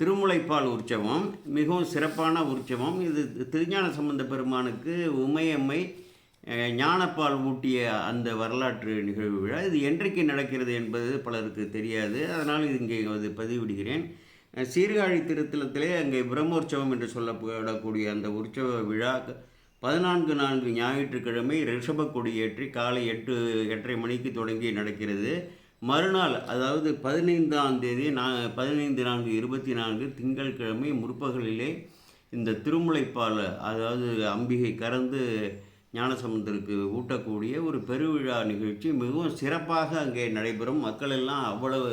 திருமுலைப்பால் உற்சவம் மிகவும் சிறப்பான உற்சவம். இது திருஞான சம்பந்த பெருமானுக்கு உமையம்மை ஞானப்பால் ஊட்டிய அந்த வரலாற்று நிகழ்வு விழா. இது என்றைக்கு நடக்கிறது என்பது பலருக்கு தெரியாது. அதனால் இது இங்கே வந்து பதிவிடுகிறேன். சீர்காழி திருத்தலத்திலே அங்கே பிரம்மோற்சவம் என்று சொல்லப்படக்கூடிய அந்த உற்சவ விழா பதினான்கு நான்கு ஞாயிற்றுக்கிழமை ரிஷப கொடியேற்றி காலை எட்டு எட்டரை மணிக்கு தொடங்கி நடக்கிறது. மறுநாள் அதாவது பதினைந்தாம் தேதி நான் பதினைந்து நான்கு இருபத்தி நான்கு திங்கட்கிழமை முற்பகலிலே இந்த திருமுலைப்பால் அதாவது அம்பிகை கறந்து ஞானசமுந்தருக்கு ஊட்டக்கூடிய ஒரு பெருவிழா நிகழ்ச்சி மிகவும் சிறப்பாக அங்கே நடைபெறும். மக்கள் எல்லாம் அவ்வளவு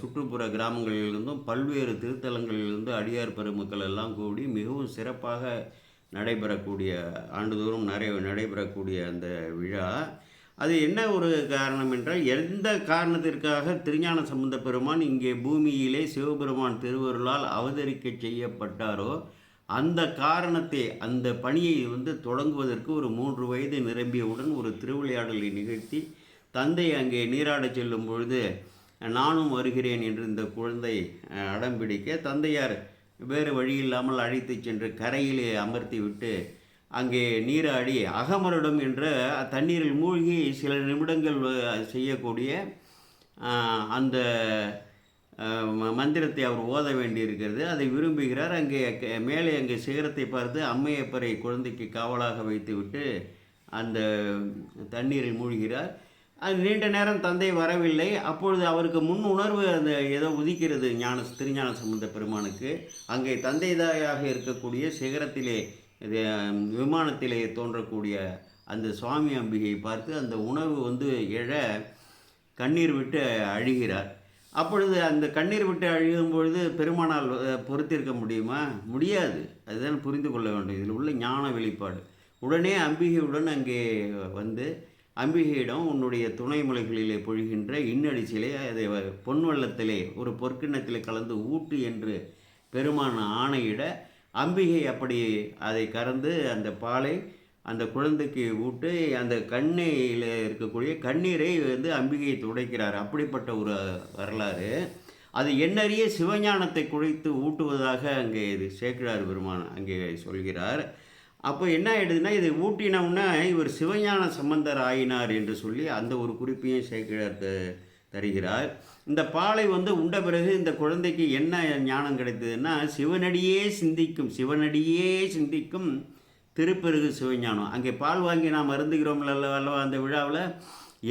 சுற்றுப்புற கிராமங்களிலிருந்தும் பல்வேறு திருத்தலங்களிலிருந்து அடியார் பெருமக்கள் எல்லாம் கூடி மிகவும் சிறப்பாக நடைபெறக்கூடிய ஆண்டுதோறும் நிறைய நடைபெறக்கூடிய அந்த விழா. அது என்ன ஒரு காரணம் என்றால் எந்த காரணத்திற்காக திருஞான சம்பந்த பெருமான் இங்கே பூமியிலே சிவபெருமான் திருவருளால் அவதரிக்க செய்யப்பட்டாரோ அந்த காரணத்தை அந்த பணியை வந்து தொடங்குவதற்கு ஒரு மூன்று வயது நிரம்பியவுடன் ஒரு திருவிளையாடலை நிகழ்த்தி தந்தை அங்கே நீராடச் செல்லும் பொழுது நானும் வருகிறேன் என்று இந்த குழந்தை அடம்பிடிக்க தந்தையார் வேறு வழி இல்லாமல் அழைத்துச் சென்று கரையிலே அமர்த்தி விட்டு அங்கே நீராடி அகமருடம் என்ற தண்ணீரில் மூழ்கி சில நிமிடங்கள் செய்யக்கூடிய அந்த மந்திரத்தை அவர் ஓத வேண்டியிருக்கிறது. அதை விரும்புகிறார். அங்கே மேலே அங்கே சிகரத்தை பார்த்து அம்மையப்பரை குழந்தைக்கு காவலாக வைத்துவிட்டு அந்த தண்ணீரில் மூழ்கிறார். அது நீண்ட நேரம் தந்தை வரவில்லை. அப்பொழுது அவருக்கு முன் உணர்வு அந்த ஏதோ உதிக்கிறது ஞான திருஞான சம்பந்த பெருமானுக்கு. அங்கே தந்தை தாயாக இருக்கக்கூடிய சிகரத்திலே இது, விமானத்திலே தோன்றக்கூடிய அந்த சுவாமி அம்பிகையை பார்த்து அந்த உணவு வந்து எழ கண்ணீர் விட்டு அழுகிறார். அப்பொழுது அந்த கண்ணீர் விட்டு அழுகும் பொழுது பெருமானால் பொறுத்திருக்க முடியுமா? முடியாது. அதுதான் புரிந்து கொள்ள வேண்டும். இதில் உள்ள ஞான வெளிப்பாடு. உடனே அம்பிகையுடன் அங்கே வந்து அம்பிகையிடம் உன்னுடைய துணை மலைகளிலே பொழிகின்ற இன்னடிச்சிலே அதை பொன்வள்ளத்திலே பொன் ஒரு பொற்கிண்ணத்திலே கலந்து ஊட்டு என்று பெருமான் ஆணையிட அம்பிகை அப்படி அதை கறந்து அந்த பாலை அந்த குழந்தைக்கு ஊட்டு அந்த கண்ணில் இருக்கக்கூடிய கண்ணீரை வந்து அம்பிகையை துடைக்கிறார். அப்படிப்பட்ட ஒரு வரலாறு. அது எண்ணறிய சிவஞானத்தை குழைத்து ஊட்டுவதாக அங்கே இது சேக்கிழார் பெருமான். அங்கே சொல்கிறார். அப்போ என்ன ஆயிடுதுன்னா இதை ஊட்டினோம்னா இவர் சிவஞான சம்பந்தர் ஆயினார் என்று சொல்லி அந்த ஒரு குறிப்பையும் சேக்கிழார் தருகிறார். இந்த பாலை வந்து உண்ட பிறகு இந்த குழந்தைக்கு என்ன ஞானம் கிடைத்ததுன்னா சிவனடியே சிந்திக்கும் சிவனடியே சிந்திக்கும் திருப்பெருகு சிவஞானம். அங்கே பால் வாங்கி நாம் அருந்துகிறோம் அல்லவா அந்த விழாவில்?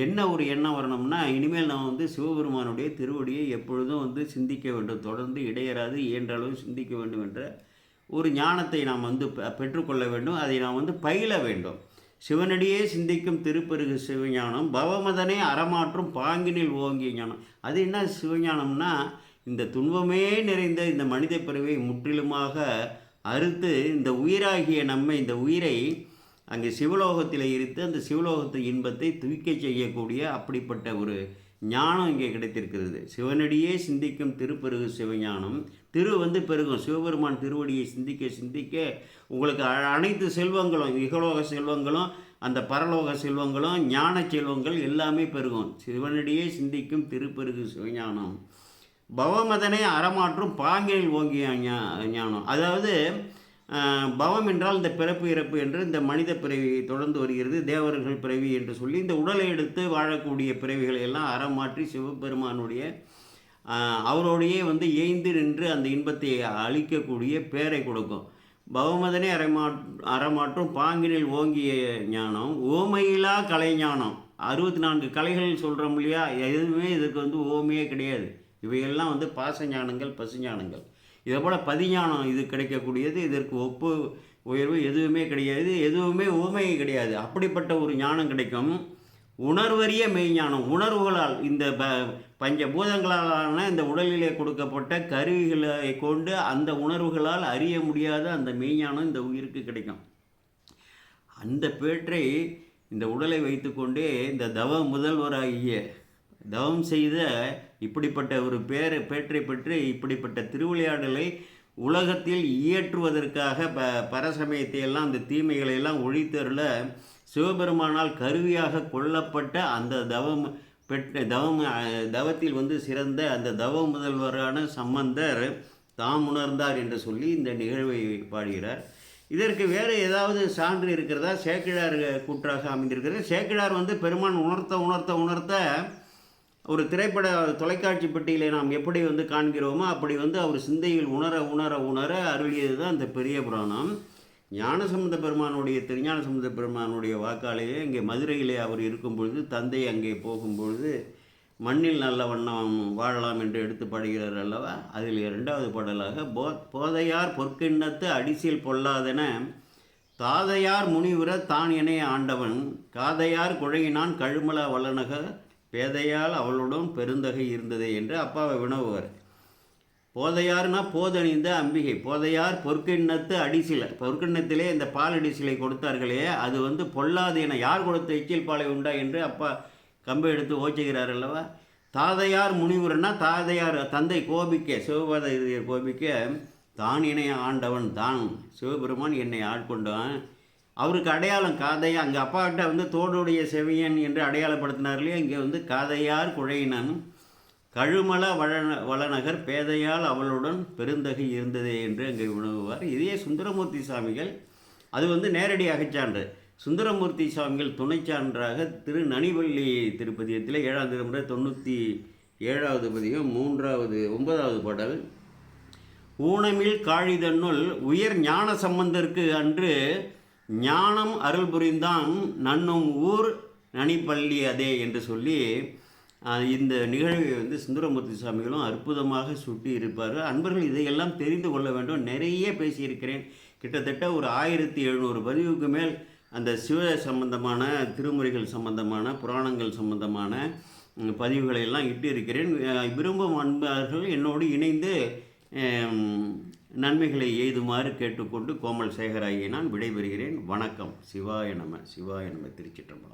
என்ன ஒரு எண்ணம் வரணும்னா இனிமேல் நாம் வந்து சிவபெருமானுடைய திருவடியை எப்பொழுதும் வந்து சிந்திக்க வேண்டும். தொடர்ந்து இடையறாது இயன்ற சிந்திக்க வேண்டும் என்ற ஒரு ஞானத்தை நாம் வந்து பெற்றுக்கொள்ள வேண்டும். அதை நாம் வந்து பயில வேண்டும். சிவனடியே சிந்திக்கும் திருப்பெருகு சிவஞானம் பவமதனே அறமாற்றும் பாங்கினில் ஓங்கிய ஞானம். அது என்ன சிவஞானம்னா இந்த துன்பமே நிறைந்த இந்த மனித பிறவை முற்றிலுமாக அறுத்து இந்த உயிராகிய நம்மை இந்த உயிரை அங்கே சிவலோகத்தில் இருத்து அந்த சிவலோகத்து இன்பத்தை துவிக்க செய்யக்கூடிய அப்படிப்பட்ட ஒரு ஞானம் இங்கே கிடைத்திருக்கிறது. சிவனடியே சிந்திக்கும் திருப்பெருகு சிவஞானம் திரு வந்து பெருகும். சிவபெருமான் திருவடியை சிந்திக்க சிந்திக்க உங்களுக்கு அனைத்து செல்வங்களும் இகலோக செல்வங்களும் அந்த பரலோக செல்வங்களும் ஞான செல்வங்கள் எல்லாமே பெருகும். சிவனடியே சிந்திக்கும் திருப்பெருகு சிவஞானம். பவமதனை அறமாற்றும் பாங்கினில் ஓங்கிய ஞா- ஞானம். அதாவது பவம் என்றால் இந்த பிறப்பு இறப்பு என்று இந்த மனித பிறவி தொடர்ந்து வருகிறது தேவர்கள் பிறவி என்று சொல்லி இந்த உடலை எடுத்து வாழக்கூடிய பிறவிகளை எல்லாம் அறமாற்றி சிவபெருமானுடைய அவரோடையே வந்து ஏய்ந்து நின்று அந்த இன்பத்தை அளிக்கக்கூடிய பேரை கொடுக்கும். பவமதனை அரைமா அறமாற்றும் பாங்கினில் ஓங்கிய ஞானம் ஓமையிலா கலைஞானம் அறுபத்தி நான்கு கலைகள் சொல்கிறோம் இல்லையா? எதுவுமே இதுக்கு வந்து ஓமையே கிடையாது. இவையெல்லாம் வந்து பாச ஞானங்கள் பசு ஞானங்கள் போல் பதிஞானம் இது கிடைக்கக்கூடியது. இதற்கு ஒப்பு உயர்வு எதுவுமே கிடையாது. எதுவுமே ஊமை கிடையாது. அப்படிப்பட்ட ஒரு ஞானம் கிடைக்கும். உணர்வறிய மெய்ஞானம் உணர்வுகளால் இந்த ப பஞ்சபூதங்களாலான இந்த உடலிலே கொடுக்கப்பட்ட கருவிகளை கொண்டு அந்த உணர்வுகளால் அறிய முடியாத அந்த மெய்ஞானம் இந்த உயிருக்கு கிடைக்கும். அந்த பேற்றை இந்த உடலை வைத்துக்கொண்டே இந்த தவ முதல்வராகிய தவம் செய்த இப்படிப்பட்ட ஒரு பேரை பேற்றை பெற்று இப்படிப்பட்ட திருவிளையாடலை உலகத்தில் இயற்றுவதற்காக ப பரசமயத்தை எல்லாம் அந்த தீமைகளை எல்லாம் ஒழித்தருள சிவபெருமானால் கருவியாக கொல்லப்பட்ட அந்த தவம் பெற்ற தவம் தவத்தில் வந்து சிறந்த அந்த தவ முதல்வரான சம்பந்தர் தாம் உணர்ந்தார் என்று சொல்லி இந்த நிகழ்வை பாடுகிறார். இதற்கு வேறு ஏதாவது சான்று இருக்கிறதா? சேக்கிழார் கூற்றாக அமைந்திருக்கிறது. சேக்கிழார் வந்து பெருமான் உணர்த்த உணர்த்த உணர்த்த ஒரு திரைப்பட தொலைக்காட்சி பெட்டியிலே நாம் எப்படி வந்து காண்கிறோமோ அப்படி வந்து அவர் சிந்தையில் உணர உணர உணர அருளியது தான் அந்த பெரிய புராணம். ஞானசம்பந்த பெருமானுடைய திருஞான சம்பந்த பெருமானுடைய வாக்காலேயே இங்கே மதுரையிலே அவர் இருக்கும் பொழுது தந்தை அங்கே போகும்பொழுது மண்ணில் நல்ல வண்ணம் வாழலாம் என்று எடுத்து பாடுகிறார் அல்லவா? அதில் இரண்டாவது பாடலாக போ போதையார் பொற்கிண்ணத்து அடிசில் பொல்லாதென தாதையார் முனிவுர தான் இணைய ஆண்டவன் காதையார் குழையினான் கழுமல வல்லனக பேதையால் அவளுடன் பெருந்தகை இருந்ததே என்று அப்பாவை வினவுவார். போதையார்னா போதணிந்த அம்பிகை. போதையார் பொற்கிண்ணத்து அடிசில பொற்கிண்ணத்திலே இந்த பால் அடிசிலை கொடுத்தார்களே அது வந்து பொல்லாது என யார் கொடுத்த எச்சில் பாலை உண்டா என்று அப்பா கம்பை எடுத்து ஓச்சுகிறார் அல்லவா? தாதையார் முனிவர்னா தாதையார் தந்தை கோபிக்க சிவபாத கோபிக்க தான் இணைய ஆண்டவன் தான் சிவபெருமான் என்னை ஆட்கொண்டான் அவருக்கு அடையாளம் காதையா அங்கே அப்பாக்கிட்ட வந்து தோடுடைய செவியன் என்று அடையாளப்படுத்தினார் இங்கே வந்து காதையார் குழையினன். கழுமல வளன வளநகர் பேதையால் அவளுடன் பெருந்தகை இருந்ததே என்று அங்கே உணவுவார். இதே சுந்தரமூர்த்தி சாமிகள் அது வந்து நேரடி அகச்சான்று சுந்தரமூர்த்தி சாமிகள் துணைச்சான்றாக திரு நனிவள்ளி திருப்பதியத்தில் ஏழாம் திருமுறை தொண்ணூற்றி ஏழாவது பதிகம் மூன்றாவது ஒன்பதாவது பாடல். ஊனமில் காழிதன்னுள் உயர் ஞான சம்பந்தருக்கு அன்று ஞானம் அருள் புரிந்தான் நன்னும் ஊர் நனிப்பள்ளி அதே என்று சொல்லி இந்த நிகழ்வை வந்து சுந்தரமூர்த்தி சுவாமிகளும் அற்புதமாக சுட்டி இருப்பார். அன்பர்கள் இதையெல்லாம் தெரிந்து கொள்ள வேண்டும். நிறைய பேசியிருக்கிறேன். கிட்டத்தட்ட ஒரு ஆயிரத்தி எழுநூறு பதிவுக்கு மேல் அந்த சிவ சம்பந்தமான திருமுறைகள் சம்பந்தமான புராணங்கள் சம்பந்தமான பதிவுகளை எல்லாம் இட்டு இருக்கிறேன் விரும்பும் அன்பர்கள் என்னோடு இணைந்து நன்மைகளை எய்துமாறு கேட்டுக்கொண்டு கோமல் சேகராகியை நான் விடைபெறுகிறேன். வணக்கம். சிவாய நம சிவாய நம திருச்சிற்றம்பலம்.